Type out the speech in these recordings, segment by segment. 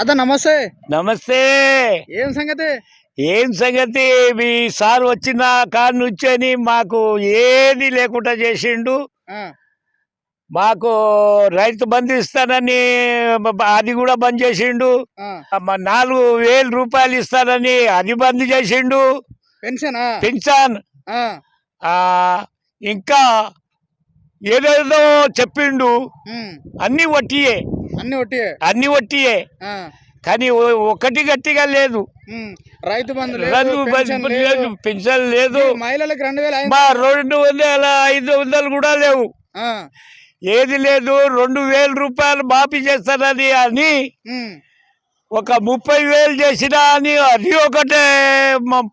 అదా నమస్తే. నమస్తే. ఏం సంగతి? ఏం సంగతి? మీ సార్ వచ్చిన కాడ నుంచని మాకు ఏది లేకుండా చేసిండు. మాకు రైతు బంధు ఇస్తానని అది కూడా బంద్ చేసిండు. నాలుగు వేలు రూపాయలు ఇస్తానని అది బంద్ చేసిండు. పెన్షన్? పెన్షన్. ఇంకా ఏదేదో చెప్పిండు. అన్ని వట్టియే. అన్ని ఒట్టి అన్ని వట్టియే ఆ, కానీ ఒకటి గట్టిగా లేదు. రైతు బంధు లేదు, పెన్షన్ లేదు. మహిళలకు రెండు వేల మా రెండు వందల ఐదు వందలు కూడా లేవు. ఏది లేదు రెండు వేల రూపాయలు మాఫీ చేస్తానని అని ఒక ముప్పై వేలు చేసినా అని అది ఒకటే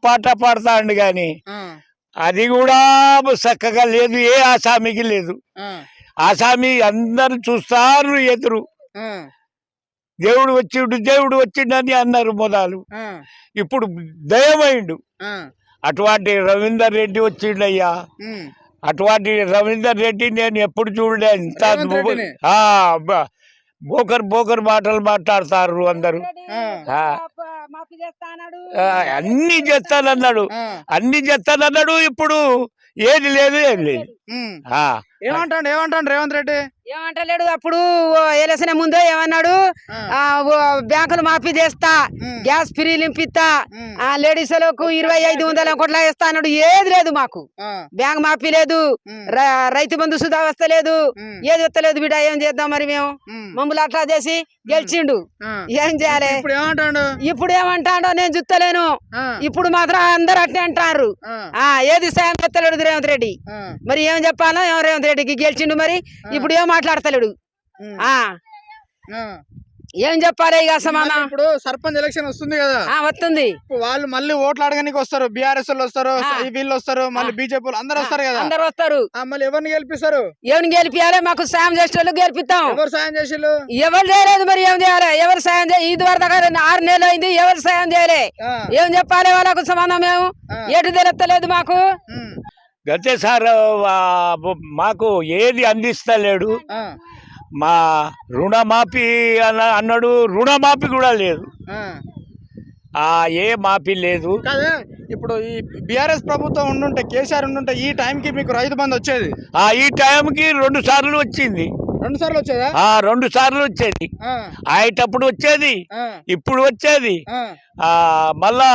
పాట పాడతాండు కానీ అది కూడా చక్కగా లేదు ఏ ఆసామికి లేదు. ఆసామి అందరు చూస్తారు ఎదురు. దేవుడు వచ్చిండు దేవుడు వచ్చిండని అన్నారు మొదలు. ఆ, ఇప్పుడు దయమైండు. అటువంటి రవీందర్ రెడ్డి వచ్చిండయ్యా. అటువంటి రవీందర్ రెడ్డి నేను ఎప్పుడు చూడలే ఇంత బోకర్ బోకర్ మాటలు మాట్లాడతారు అందరు. అన్ని చేస్తానన్నాడు. అన్ని చేస్తానన్నాడు ఇప్పుడు. ఏది లేదు ఏం లేదు. ఏమంటాడు ఏమంటాడు రేవంత్ రెడ్డి? ఏమంటలేడు అప్పుడు ఎలసిన ముందే ఏమన్నాడు? ఆ, ఆ, ఓ బ్యాంకులు మాఫీ చేస్తా గ్యాస్ ఫ్రీ లింపిస్తా ఉమ్, ఆ లేడీస్లకు ఇరవై ఐదు వందల కోట్ల ఇస్తా అన్నాడు. ఏది లేదు మాకు. ఆ, బ్యాంక్ మాఫీ లేదు రైతు బంధు సుధా వస్తలేదు ఏది వస్తలేదు బిడ్డ ఏం చేద్దాం మరి మేము? మమ్మల్ని అట్లా చేసి గెలిచిండు. ఏం చేయాలి? ఇప్పుడు ఏమంటాడు? ఇప్పుడు ఏమంటాడో నేను చూస్తలేను ఇప్పుడు మాత్రం అందరు అట్నే అంటారు. ఆ, ఏది సాయం చేస్తలేడు రేవంత్ రెడ్డి. మరి ఏం చెప్పాలో ఏం రేవంత్ రెడ్డికి గెలిచిండు మరి. ఇప్పుడు ఏం మాట్లాడతలేడు. ఏం చెప్పాలి ఇక సమానం ఇప్పుడు సర్పంచ్ ఎలక్షన్ వస్తుంది కదా. ఆ వస్తుంది. వాళ్ళు మళ్ళీ ఓట్లు అడగడానికి వస్తారు. బీఆర్ఎస్ వాళ్ళు వస్తారు వీళ్ళు వస్తారు మళ్ళీ బీజేపీ అందరు వస్తారు కదా. అందరు వస్తారు. మళ్ళీ ఎవరిని గెలిపిస్తారు? ఎవరిని గెలిపియాలి? మాకు సాయం చేసే వాళ్ళు గెలిపిస్తాం. ఎవరు సాయం చేసిళ్ళు? ఎవరు చేయలేదు మరి ఏం చేయాలి? ఎవరు సాయం చేయ ఇది వరకు దాకా ఆరు నెలలు అయింది ఎవరు సాయం చేయలే. ఏం చెప్పాలి వాళ్ళకు సమానం మేము? ఎటు తెలుస్తలేదు మాకు. ఉమ్, గతే సార్ ఆ, మాకు ఏది అందిస్తలేడు. మా రుణమాఫీ అన్న అన్నాడు. రుణమాఫీ కూడా లేదు. ఏ మాఫీ లేదు. ఇప్పుడు ఈ బీఆర్ఎస్ ప్రభుత్వం ఉండుంటే కేసీఆర్ ఉండుంటే ఈ టైంకి మీకు రైతు బంధు వచ్చేది? ఆ ఈ టైంకి రెండు సార్లు వచ్చింది. రెండు సార్లు వచ్చేదా? ఆ రెండు సార్లు వచ్చేది. ఆయటప్పుడు వచ్చేది. ఇప్పుడు వచ్చేది. మళ్ళా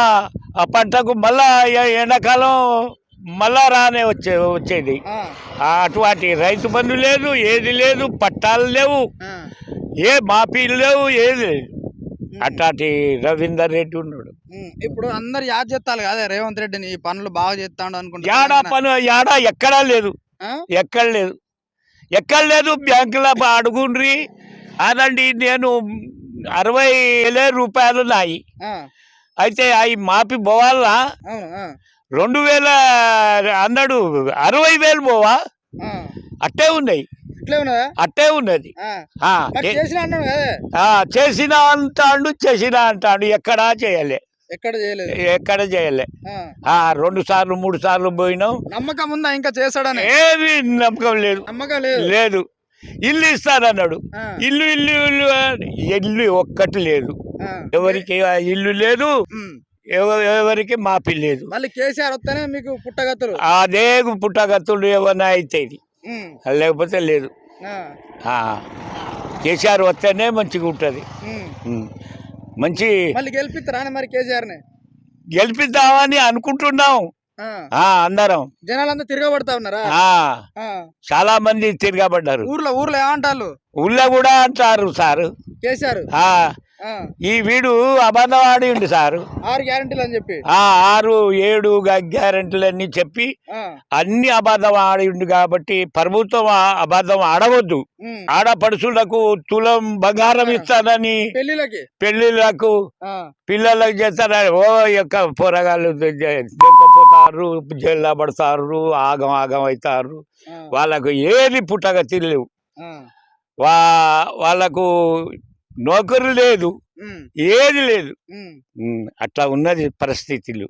పంటకు మళ్ళా ఎండాకాలం మళ్ళా రానే వచ్చే వచ్చేది. అటువంటి రైతు బంధు లేదు ఏది లేదు పట్టాలు లేవు. ఏ మాఫీలు లేవు ఏది లేదు. అట్లాంటి రవీందర్ రెడ్డి ఉన్నాడు. ఇప్పుడు అందరు యాద్ చేస్తారు కదా? రేవంత్ రెడ్డిని ఈ పనులు బాగా చేస్తాడు యాడా అనుకుంటా పని యాడా ఎక్కడా లేదు. ఎక్కడ లేదు. ఎక్కడ లేదు బ్యాంకులో అడుగుండ్రి. అదండి నేను అరవై వేలే రూపాయలు నాయి. అయితే అవి మాపి పోవాలా రెండు వేల అన్నాడు. అరవై వేలు పోవా. అట్టే ఉన్నాయి అట్టే ఉన్నది. చేసిన అంటాడు చేసిన అంటాడు. ఎక్కడా చేయలే. ఎక్కడ చేయలేదు? ఎక్కడ చేయలే. రెండు సార్లు మూడు సార్లు పోయినాం. నమ్మకం ఉందా ఇంకా చేస్తాడని? ఏమీ నమ్మకం లేదు. నమ్మకం లేదు. లేదు. ఇల్లు ఇస్తానన్నాడు. ఇల్లు ఇల్లు ఇల్లు ఇల్లు ఒక్కటి లేదు. ఎవరికి ఇల్లు లేదు. ఎవరికి మాపి లేదు. మళ్ళీ కేసీఆర్ వస్తేనే మీకు పుట్టగతులు. అదే పుట్టగత్తులు ఏమన్నా ఉమ్. లేకపోతే లేదు. కేసీఆర్ వస్తేనే మంచిగా ఉంటుంది. మంచి మళ్ళీ గెలిపిస్తారా మరి కేసీఆర్ని గెలిపిద్దామని అనుకుంటున్నాం. అందరం. జనాలంతా తిరగబడతా ఉన్నారా. చాలా మంది తిరగబడ్డారు. ఊర్లో ఊర్లో ఏమంటారు ఊళ్ళో కూడా అంటారు సారు. కేసీఆర్. ఈ వీడు అబద్ధం ఆడిండు సారు ఆరు గ్యారంటీలు అని చెప్పి ఆ ఆరు ఏడు గ్యారెంటీలన్నీ చెప్పి ఆ. అన్ని అబద్ధం ఆడిండు కాబట్టి ప్రభుత్వం అబద్ధం ఆడవద్దు. ఆడపడుచులకు తులం బంగారం ఇస్తానని పెళ్ళిళ్ళకి పెళ్ళిళ్ళకు. పిల్లలకు చేస్తారని ఓ యొక్క పోరగాళ్ళు దెక్కపోతారు జైల్లో పడతారు ఆగం ఆగం అవుతారు. వాళ్ళకు ఏది పుట్టగా తెలియవు. వా వాళ్ళకు నౌకరు లేదు. ఏది లేదు. అట్లా ఉన్నది పరిస్థితులు.